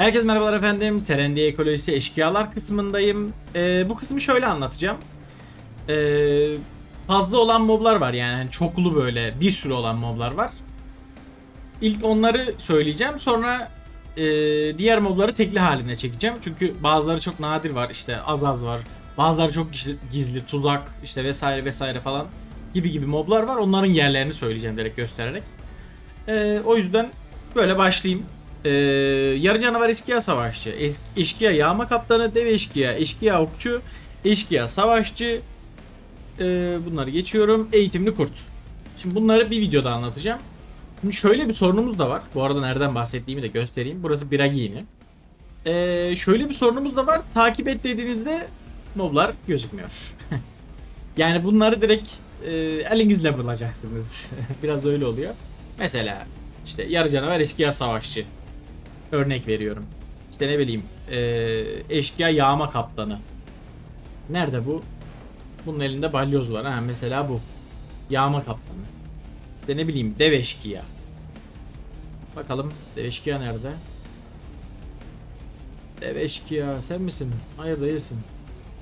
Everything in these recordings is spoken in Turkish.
Herkese merhabalar efendim. Serendiye Ekolojisi Eşkıyalar kısmındayım. Ee, bu kısmı şöyle anlatacağım. Ee, fazla olan moblar var yani hani çoklu böyle bir sürü olan moblar var. İlk onları söyleyeceğim sonra e, diğer mobları tekli haline çekeceğim. Çünkü bazıları çok nadir var işte az az var. Bazıları çok gizli, gizli tuzak işte vesaire vesaire falan gibi gibi moblar var. Onların yerlerini söyleyeceğim direkt göstererek. Ee, o yüzden böyle başlayayım. Ee, yarı canavar eşkıya savaşçı, es- yağma kaptanı, dev eşkıya, eşkıya okçu, eşkıya savaşçı. Ee, bunları geçiyorum. Eğitimli kurt. Şimdi bunları bir videoda anlatacağım. Şimdi şöyle bir sorunumuz da var. Bu arada nereden bahsettiğimi de göstereyim. Burası Biragini. Ee, şöyle bir sorunumuz da var. Takip et dediğinizde moblar gözükmüyor. yani bunları direkt e, elinizle bulacaksınız. Biraz öyle oluyor. Mesela işte yarı canavar eşkıya savaşçı. Örnek veriyorum. İşte ne bileyim eee, eşkıya yağma kaptanı. Nerede bu? Bunun elinde balyoz var. Ha, mesela bu. Yağma kaptanı. İşte ne bileyim dev eşkıya. Bakalım dev eşkıya nerede? Dev eşkıya sen misin? Hayır değilsin.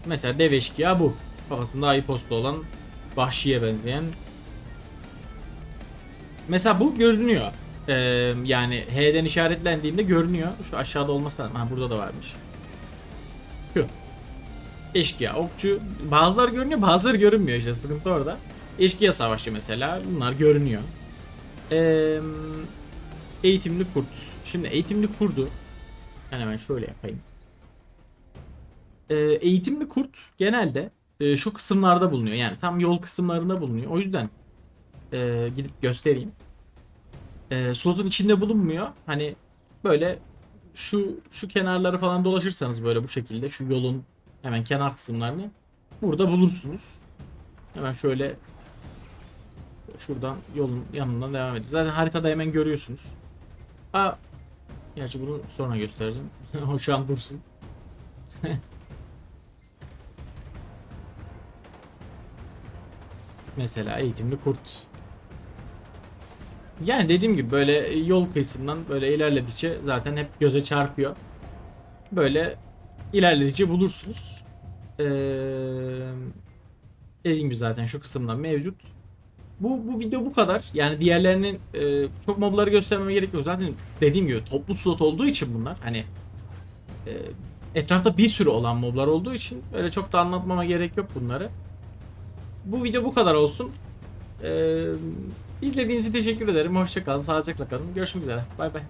Mesela dev eşkıya bu. Kafasında ayı postu olan vahşiye benzeyen Mesela bu görünüyor. Ee, yani H'den işaretlendiğinde görünüyor. Şu aşağıda olması lazım. Ha burada da varmış. Şu. Eşkıya, okçu. Bazıları görünüyor bazıları görünmüyor işte sıkıntı orada. Eşkıya savaşçı mesela. Bunlar görünüyor. Ee, eğitimli kurt. Şimdi eğitimli kurdu. Ben hemen şöyle yapayım. Ee, eğitimli kurt genelde e, şu kısımlarda bulunuyor. Yani tam yol kısımlarında bulunuyor. O yüzden e, gidip göstereyim. E, slotun içinde bulunmuyor. Hani böyle şu şu kenarları falan dolaşırsanız böyle bu şekilde şu yolun hemen kenar kısımlarını burada bulursunuz. Hemen şöyle şuradan yolun yanından devam edin. Zaten haritada hemen görüyorsunuz. Aa, gerçi bunu sonra göstereceğim. o şu an dursun. Mesela eğitimli kurt. Yani dediğim gibi böyle yol kıyısından böyle ilerledikçe zaten hep göze çarpıyor. Böyle ilerledikçe bulursunuz. Ee, dediğim gibi zaten şu kısımda mevcut. Bu, bu video bu kadar. Yani diğerlerinin e, çok mobları göstermeme gerek yok. Zaten dediğim gibi toplu slot olduğu için bunlar. Hani e, etrafta bir sürü olan moblar olduğu için öyle çok da anlatmama gerek yok bunları. Bu video bu kadar olsun. Ee, izlediğiniz için teşekkür ederim. Hoşçakalın. Sağlıcakla kalın. Görüşmek üzere. Bay bay.